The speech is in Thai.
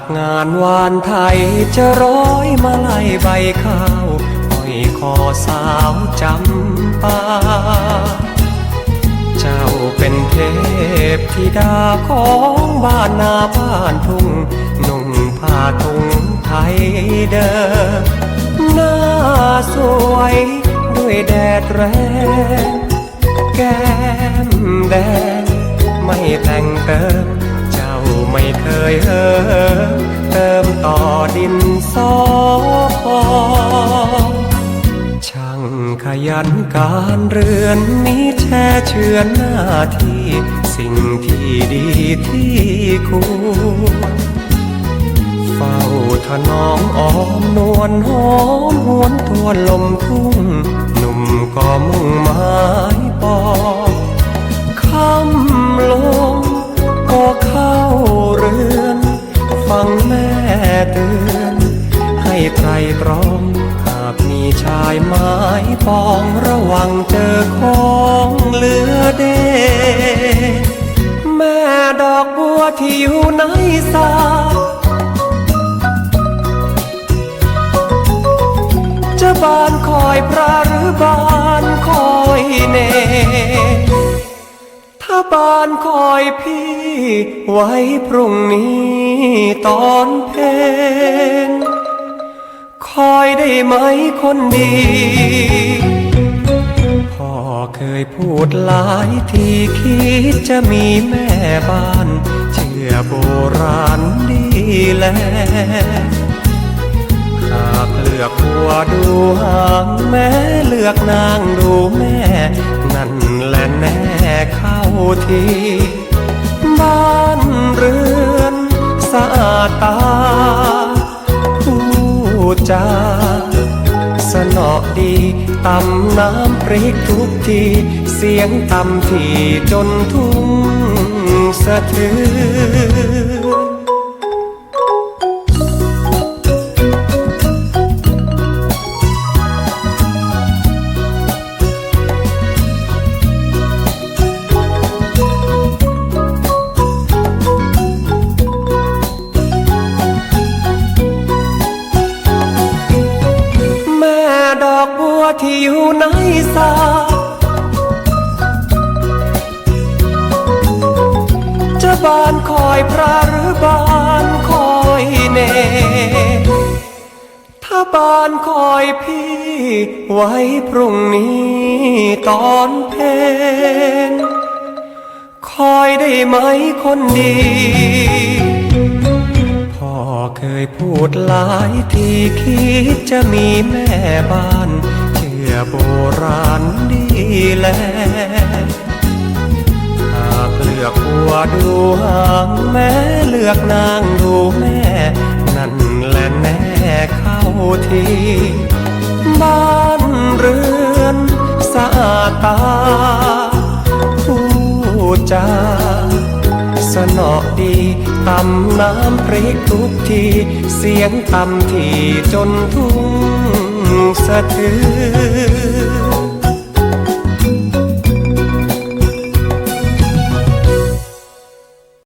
จากงานวานไทยจะร้อยมาไล่ใบข้าวห้อยคอสาวจำปา เจ้าเป็นเทพธิดาของบ้านนาบ้านทุ่งนุ่งผ้าทุงไทยเดิมหน้าสวยด้วยแดดแรงแก้มแดงไม่แต่งเติม ไม่เคยเหิมเติมต่อดินสอพอช่างขยันการเรือนมีแช่เชือนหน้าที่สิ่งที่ดีที่ควรเฝ้าถนอมอ้อมนวลหอมหวนทวนลมทุ่ง หนุ่มก็มุ่งหมายปอง เตือน ให้ไตรตรองหากมีชายไม้ปองระวังเจอของเหลือเดแม่ดอกบัวที่อยู่ในสาจะบานคอยพระหรือบานคอยเน บานคอยพี่ ไว้พรุ่งนี้ตอนเพลงคอยได้ไหมคนดี พ่อเคยพูดหลายทีคิดจะมีแม่บ้าน เชื่อโบราณดีแลหากเลือกหัวดูหางแม่เลือกนางดูแม่ นั่นแหละแน่ เข้าทีบ้านเรือนสะอาดตาผู้จาสนอดีตำน้ำพริกทุกทีเสียงตำที่จนทุ่งสะเทือน ที่อยู่ในสาจะบานคอยพระหรือบานคอยเน ถ้าบานคอยพี่ ไว้พรุ่งนี้ตอนเพลงคอยได้ไหมคนดีพ่อเคยพูดหลายทีคิดจะมีแม่บ้าน เชื่อโบราณดีแลหากเลือกหัวดูหางแม่เลือกนางดูแม่ นั่นแหละแน่เข้าทีบ้านเรือนสะอาดตาพูดจาสนอดีตำน้ำพริกทุกที เสียงตำที่จนทุ่ง consacrer